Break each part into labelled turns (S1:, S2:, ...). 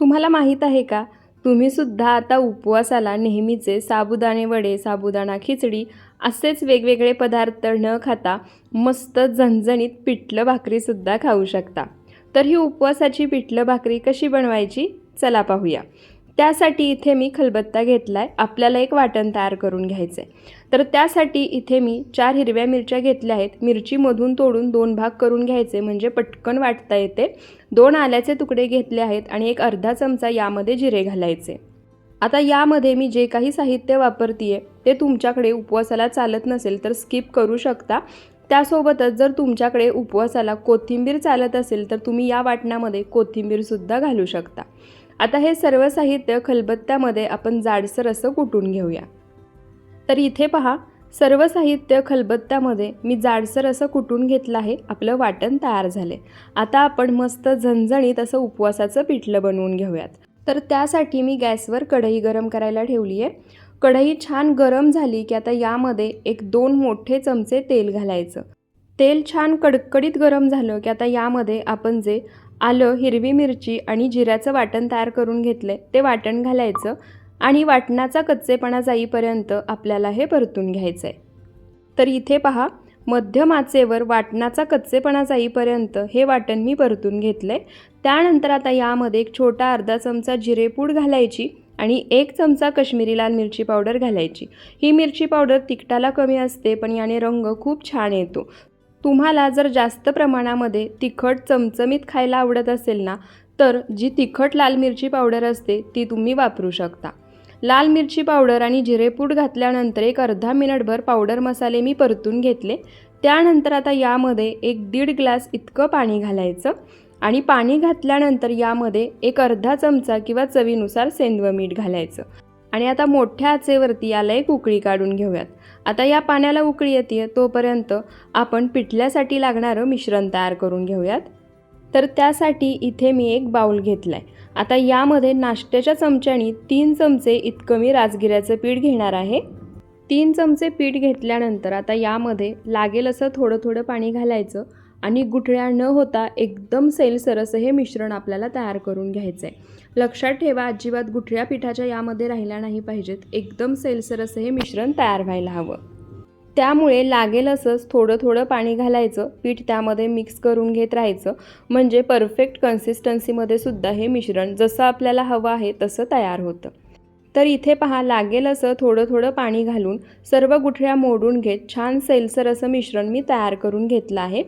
S1: तुम्हाला माहीत आहे का? तुम्हीसुद्धा आता उपवासाला नेहमीचे साबुदाणे वडे साबुदाणा खिचडी असेच वेगवेगळे पदार्थ न खाता मस्त झणझणीत पिठलं भाकरीसुद्धा खाऊ शकता. तर ही उपवासाची पिठलं भाकरी कशी बनवायची? चला पाहूया. त्यासाठी इथे मी खलबत्ता घेतला आहे आपल्याला एक वाटण तयार करून घ्यायचं आहे तर त्यासाठी इथे मी चार हिरव्या मिरच्या घेतल्या आहेत. मिरचीमधून तोडून दोन भाग करून घ्यायचे म्हणजे पटकन वाटता येते. दोन आल्याचे तुकडे घेतले आहेत आणि एक अर्धा चमचा यामध्ये जिरे घालायचे. आता यामध्ये मी जे काही साहित्य वापरते ते तुमच्याकडे उपवासाला चालत नसेल तर स्किप करू शकता. त्यासोबतच जर तुमच्याकडे उपवासाला कोथिंबीर चालत असेल तर तुम्ही या वाटणामध्ये कोथिंबीरसुद्धा घालू शकता. आता हे सर्व साहित्य खलबत्त्यामध्ये आपण जाडसर असं कुटून घेऊया. तर इथे पहा सर्व साहित्य खलबत्त्यामध्ये मी जाडसर असं कुटून घेतलं आहे आपलं वाटण तयार झाले. आता आपण मस्त झणझणीत असं उपवासाचं पिठलं बनवून घेऊयात. तर त्यासाठी मी गॅसवर कढई गरम करायला ठेवली आहे. कढई छान गरम झाली की आता यामध्ये एक दोन मोठे चमचे तेल घालायचं. तेल छान कडकडीत गरम झालं की आता यामध्ये आपण जे आलं हिरवी मिरची आणि जिऱ्याचं वाटण तयार करून घेतलं. आहे ते वाटण घालायचं आणि वाटणाचा कच्चेपणा जाईपर्यंत आपल्याला हे परतून घ्यायचं आहे तर इथे पहा मध्यम आचेवर वाटणाचा कच्चेपणा जाईपर्यंत हे वाटण मी परतून घेतलं. आहे त्यानंतर आता यामध्ये एक छोटा अर्धा चमचा जिरेपूड घालायची आणि एक चमचा कश्मीरी लाल मिरची पावडर घालायची. ही मिरची पावडर तिखटाला कमी असते पण याने रंग खूप छान येतो. तुम्हाला जर जास्त प्रमाणामध्ये तिखट चमचमीत खायला आवडत असेल ना तर जी तिखट लाल मिरची पावडर असते ती तुम्ही वापरू शकता. लाल मिरची पावडर आणि जिरेपूड घातल्यानंतर एक अर्धा मिनिटभर पावडर मसाले मी परतून घेतले. त्यानंतर आता यामध्ये एक दीड ग्लास इतकं पाणी घालायचं आणि पाणी घातल्यानंतर यामध्ये एक अर्धा चमचा किंवा चवीनुसार सेंदव मीठ घालायचं. आणि आता मोठ्या आचेवरती याला एक उकळी काढून घेऊयात. आता या पाण्याला उकळी येते तोपर्यंत आपण पिठल्यासाठी लागणारं मिश्रण तयार करून घेऊयात. तर त्यासाठी इथे मी एक बाऊल घेतला आहे आता यामध्ये नाश्त्याच्या चमच्यानी तीन चमचे इतकं मी राजगिऱ्याचं पीठ घेणार आहे. तीन चमचे पीठ घेतल्यानंतर आता यामध्ये लागेल असं थोडं थोडं पाणी घालायचं. आणि गुठळ्या न होता एकदम सैलसर असं हे मिश्रण आपल्याला तयार करून घ्यायचं आहे लक्षात ठेवा अजिबात गुठळ्या पिठाच्या यामध्ये राहिल्या नाही पाहिजेत. एकदम सैलसर असं हे मिश्रण तयार व्हायला हवं. त्यामुळे लागेल असंच थोडं थोडं पाणी घालायचं. पीठ त्यामध्ये मिक्स करून घेत राहायचं. म्हणजे परफेक्ट कन्सिस्टन्सीमध्ये सुद्धा हे मिश्रण जसं आपल्याला हवं आहे तसं तयार होतं. तर इथे पहा लागेल असं थोडं थोडं पाणी घालून सर्व गुठळ्या मोडून घेत छान सैलसर असं मिश्रण मी तयार करून घेतलं आहे.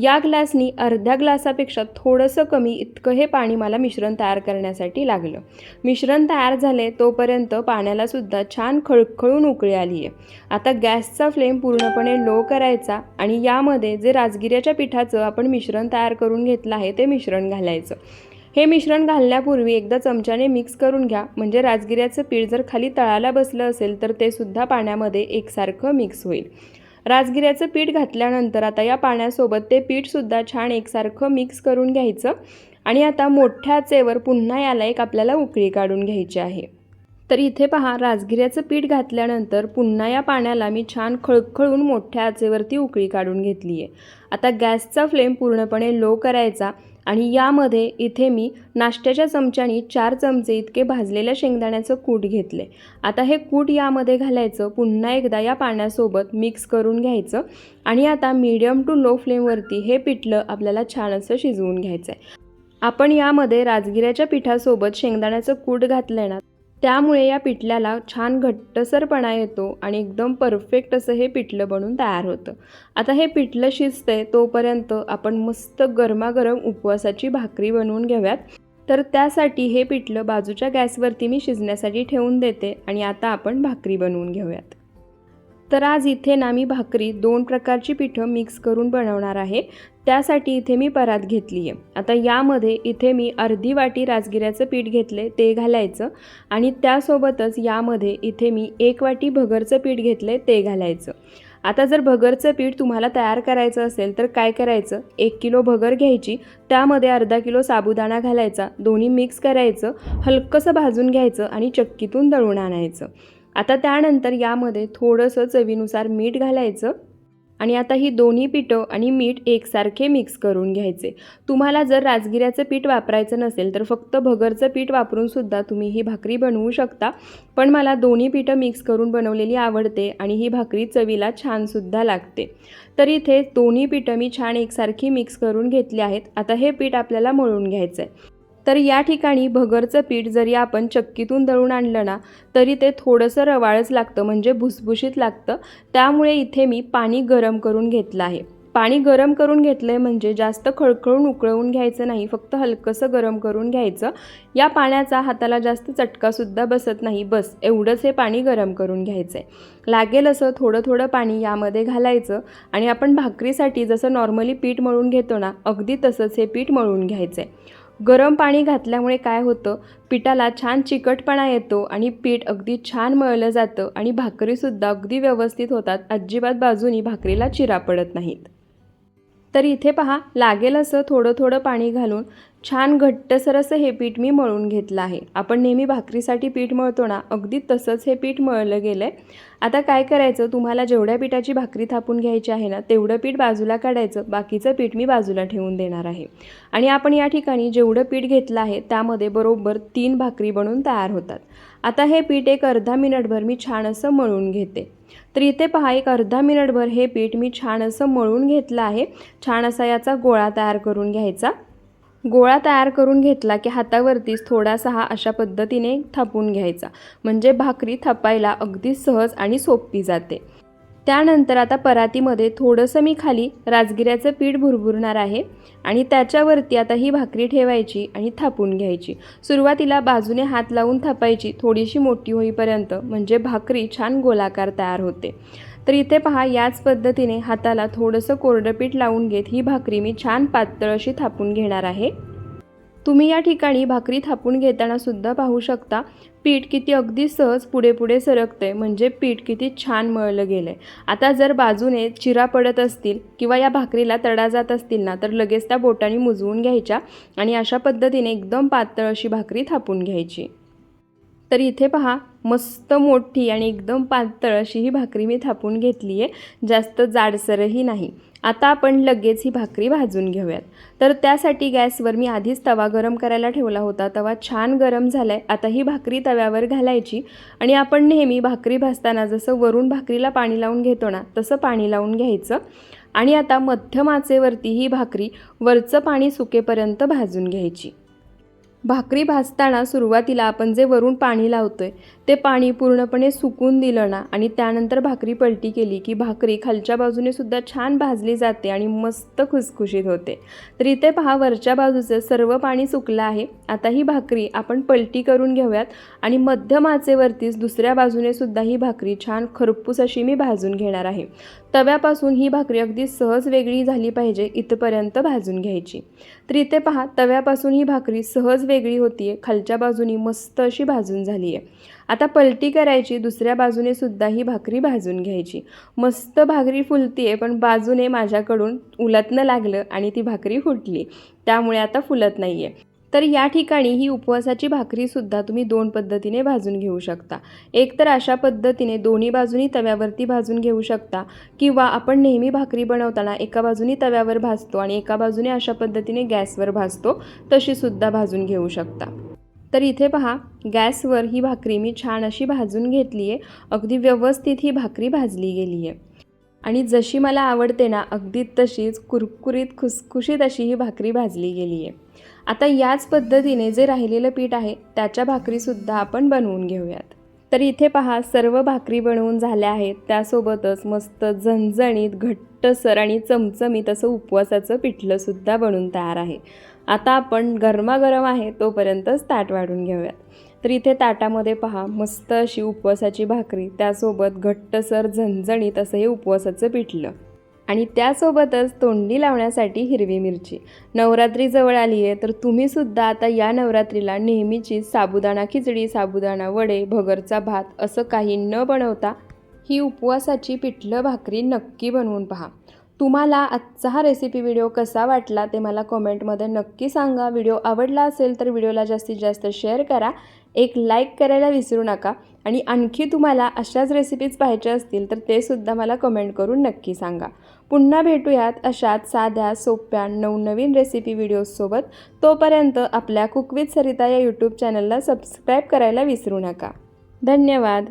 S1: या ग्लासनी अर्ध्या ग्लासापेक्षा थोडंसं कमी इतकं हे पाणी मला मिश्रण तयार करण्यासाठी लागलं. मिश्रण तयार झाले तोपर्यंत पाण्यालासुद्धा छान खळखळून उकळी आली आहे आता गॅसचा फ्लेम पूर्णपणे लो करायचा आणि यामध्ये जे राजगिऱ्याच्या पिठाचं आपण मिश्रण तयार करून घेतलं आहे ते मिश्रण घालायचं. हे मिश्रण घालण्यापूर्वी एकदा चमच्याने मिक्स करून घ्या. म्हणजे राजगिऱ्याचं पीठ जर खाली तळाला बसलं असेल तर ते सुद्धा पाण्यामध्ये एकसारखं मिक्स होईल. राजगिऱ्याचं पीठ घातल्यानंतर आता या पाण्यासोबत ते पीठसुद्धा छान एकसारखं मिक्स करून घ्यायचं. आणि आता मोठ्या चेवर पुन्हा याला एक आपल्याला उकळी काढून घ्यायची आहे. तर इथे पहा राजगिऱ्याचं पीठ घातल्यानंतर पुन्हा या पाण्याला मी छान खळखळून मोठ्या आचेवरती उकळी काढून घेतली आहे आता गॅसचा फ्लेम पूर्णपणे लो करायचा. आणि यामध्ये इथे मी नाश्त्याच्या चमच्यानी चार चमचे इतके भाजलेल्या शेंगदाण्याचं कूट घेतले. आता हे कूट यामध्ये घालायचं पुन्हा एकदा या पाण्यासोबत मिक्स करून घ्यायचं आणि आता मीडियम टू लो फ्लेमवरती हे पिठलं आपल्याला छान असं शिजवून घ्यायचं आहे आपण यामध्ये राजगिऱ्याच्या पिठासोबत शेंगदाण्याचं कूट घातलं ना त्यामुळे या पिठल्याला छान घट्टसरपणा येतो आणि एकदम परफेक्ट असं हे पिठलं बनून तयार होतं. आता हे पिठलं शिजतंय तोपर्यंत आपण मस्त गरमागरम उपवासाची भाकरी बनवून घेऊयात. तर त्यासाठी हे पिठलं बाजूच्या गॅसवरती मी शिजण्यासाठी ठेवून देते आणि आता आपण भाकरी बनवून घेऊयात. तर आज इथे ना मी भाकरी दोन प्रकारची पिठं मिक्स करून बनवणार आहे. त्यासाठी इथे मी परात घेतली आहे. आता यामध्ये इथे मी अर्धी वाटी राजगिऱ्याचं पीठ घेतले ते घालायचं. आणि त्यासोबतच यामध्ये इथे मी एक वाटी भगरचं पीठ घेतले ते घालायचं. आता जर भगरचं पीठ तुम्हाला तयार करायचं असेल तर काय करायचं? एक किलो भगर घ्यायची. त्यामध्ये अर्धा किलो साबुदाणा घालायचा. दोन्ही मिक्स करायचं. हलकंसं भाजून घ्यायचं आणि चक्कीतून दळून आणायचं. आता त्यानंतर यामध्ये थोडंसं चवीनुसार मीठ घालायचं आणि आता ही दोन्ही पिठं आणि मीठ एकसारखे मिक्स करून घ्यायचे. तुम्हाला जर राजगिऱ्याचं पीठ वापरायचं नसेल तर फक्त भगरचं पीठ वापरूनसुद्धा तुम्ही ही भाकरी बनवू शकता. पण मला दोन्ही पिठं मिक्स करून बनवलेली आवडते आणि ही भाकरी चवीला छानसुद्धा लागते. तर इथे दोन्ही पिठं मी छान एकसारखी मिक्स करून घेतली आहेत. आता हे पीठ आपल्याला मळून घ्यायचं आहे तर या ठिकाणी भगरचं पीठ जरी आपण चक्कीतून दळून आणलं ना तरी ते थोडंसं रवाळच लागतं म्हणजे भुसभुशीत लागतं. त्यामुळे इथे मी पाणी गरम करून घेतलं आहे. पाणी गरम करून घेतलं आहे म्हणजे जास्त खळखळून उकळवून घ्यायचं नाही फक्त हलकंसं गरम करून घ्यायचं. या पाण्याचा हाताला जास्त चटकासुद्धा बसत नाही बस एवढंच हे पाणी गरम करून घ्यायचं आहे लागेल असं थोडं थोडं पाणी यामध्ये घालायचं आणि आपण भाकरीसाठी जसं नॉर्मली पीठ मळून घेतो ना अगदी तसंच हे पीठ मळून घ्यायचं आहे गरम पाणी घातल्यामुळे काय होतं? पिठाला छान चिकटपणा येतो आणि पीठ अगदी छान मळलं जातं आणि भाकरीसुद्धा अगदी व्यवस्थित होतात. अजिबात बाजूनी भाकरीला चिरा पडत नाहीत. तर इथे पहा लागेल असं थोडं थोडं पाणी घालून छान घट्टसर असं हे पीठ मी मळून घेतलं आहे. आपण नेहमी भाकरीसाठी पीठ मळतो ना अगदी तसंच हे पीठ मळलं गेलं आहे आता काय करायचं? तुम्हाला जेवढ्या पिठाची भाकरी थापून घ्यायची आहे ना तेवढं पीठ बाजूला काढायचं. बाकीचं पीठ मी बाजूला ठेवून देणार आहे. आणि आपण या ठिकाणी जेवढं पीठ घेतलं आहे त्यामध्ये बरोबर तीन भाकरी बनून तयार होतात. आता हे पीठ एक अर्धा मिनिटभर मी छान असं मळून घेते. तर इथे पहा एक अर्धा मिनिटभर हे पीठ मी छान असं मळून घेतलं आहे. छान असा याचा गोळा तयार करून घ्यायचा. गोळा तयार करून घेतला की हातावरतीच थोडासा हा अशा पद्धतीने थापून घ्यायचा. म्हणजे भाकरी थापायला अगदी सहज आणि सोपी जाते. त्यानंतर आता परातीमध्ये थोडंसं मी खाली राजगिऱ्याचं पीठ भुरभुरणार आहे आणि त्याच्यावरती आता ही भाकरी ठेवायची आणि थापून घ्यायची. सुरुवातीला बाजूने हात लावून थापायची थोडीशी मोठी होईपर्यंत. म्हणजे भाकरी छान गोलाकार तयार होते. तर इथे पहा याच पद्धतीने हाताला थोडंसं कोरडं पीठ लावून घेत ही भाकरी मी छान पातळ अशी थापून घेणार आहे. तुम्ही या ठिकाणी भाकरी थापून घेताना सुद्धा पाहू शकता पीठ किती अगदी सहज पुढे पुढे सरकतंय म्हणजे पीठ किती छान मळलं गेलं आहे आता जर बाजूने चिरा पडत असतील किंवा या भाकरीला तडा जात असतील ना तर लगेच त्या बोटाने मुजवून घ्यायच्या आणि अशा पद्धतीने एकदम पातळ अशी भाकरी थापून घ्यायची. तर इथे पहा मस्त मोठी आणि एकदम पातळ अशी ही भाकरी मी थापून घेतली आहे जास्त जाडसरही नाही. आता आपण लगेच ही भाकरी भाजून घेऊयात. तर त्यासाठी गॅसवर मी आधीच तवा गरम करायला ठेवला होता. तवा छान गरम झाला आहे आता ही भाकरी तव्यावर घालायची आणि आपण नेहमी भाकरी भाजताना जसं वरून भाकरीला पाणी लावून घेतो ना तसं पाणी लावून घ्यायचं. आणि आता मध्यम आचेवरती ही भाकरी वरचं पाणी सुकेपर्यंत भाजून घ्यायची. भाकरी भाजताना सुरुवातीला आपण जे वरून पाणी लावतोय ते पाणी पूर्णपणे सुकून दिलं ना. आणि त्यानंतर भाकरी पलटी केली की भाकरी खालच्या बाजूने सुद्धा छान भाजली जाते आणि मस्त खुसखुशीत होते. तर इथे पहा वरच्या बाजूचं सर्व पाणी सुकलं आहे. आता ही भाकरी आपण पलटी करून घेऊयात. आणि मध्यम आचेवरतीच दुसऱ्या बाजूने सुद्धा ही भाकरी छान खरपूस अशी मी भाजून घेणार आहे. तव्यापासून ही भाकरी अगदी सहज वेगळी झाली पाहिजे इथपर्यंत भाजून घ्यायची. तर इथे पहा तव्यापासून ही भाकरी सहज वेगळी होतीये. खालच्या बाजूनी मस्त अशी भाजून झाली आहे आता पलटी करायची दुसऱ्या बाजूने सुद्धा ही भाकरी भाजून घ्यायची. मस्त भाकरी फुलतीये पण बाजूने माझ्याकडून उलटणं लागलं आणि ती भाकरी फुटली. त्यामुळे आता फुलत नाही आहे तर या ठिकाणी ही उपवासाची भाकरीसुद्धा तुम्ही दोन पद्धतीने भाजून घेऊ शकता. एक तर अशा पद्धतीने दोन्ही बाजूनी तव्यावरती भाजून घेऊ शकता किंवा आपण नेहमी भाकरी बनवताना एका बाजूनी तव्यावर भाजतो आणि एका बाजूने अशा पद्धतीने गॅसवर भाजतो तशीसुद्धा भाजून घेऊ शकता. तर इथे पहा गॅसवर ही भाकरी मी छान अशी भाजून घेतली आहे. अगदी व्यवस्थित ही भाकरी भाजली गेली आहे. आणि जशी मला आवडते ना अगदी तशीच कुरकुरीत खुसखुशीत अशी ही भाकरी भाजली गेली आहे. आता याच पद्धतीने जे राहिलेलं पीठ आहे त्याच्या भाकरीसुद्धा आपण बनवून घेऊयात. तर इथे पहा सर्व भाकरी बनवून झाल्या आहेत. त्यासोबतच मस्त झणझणीत घट्टसर आणि चमचमीत असं उपवासाचं पिठलंसुद्धा बनून तयार आहे. आता आपण गरमागरम आहे तोपर्यंतच ताट वाढून घेऊयात. तर इथे ताटामध्ये पहा मस्त अशी उपवासाची भाकरी त्यासोबत घट्टसर झणझणीत असं हे उपवासाचं पिठलं. आणि त्यासोबतच तोंडी लावण्यासाठी हिरवी मिरची. नवरात्री जवळ आली आहे तर तुम्हीसुद्धा आता या नवरात्रीला नेहमीची साबुदाणा खिचडी साबुदाणा वडे भगरचा भात असं काही न बनवता ही उपवासाची पिठलं भाकरी नक्की बनवून पहा. तुम्हाला आजचा हा रेसिपी व्हिडिओ कसा वाटला ते मला कॉमेंटमध्ये नक्की सांगा. व्हिडिओ आवडला असेल तर व्हिडिओला जास्तीत जास्त शेअर करा. एक लाईक करायला विसरू नका. आणि आणखी तुम्हाला अशाच रेसिपीज पाहायच्या असतील तर ते सुद्धा मला कमेंट करून नक्की सांगा. पुन्हा भेटूयात अशाच साध्या सोप्या नवनवीन रेसिपी व्हिडिओजसोबत तोपर्यंत आपल्या कुकविथ सरिता या यूट्यूब चॅनलला सबस्क्राईब करायला विसरू नका. धन्यवाद.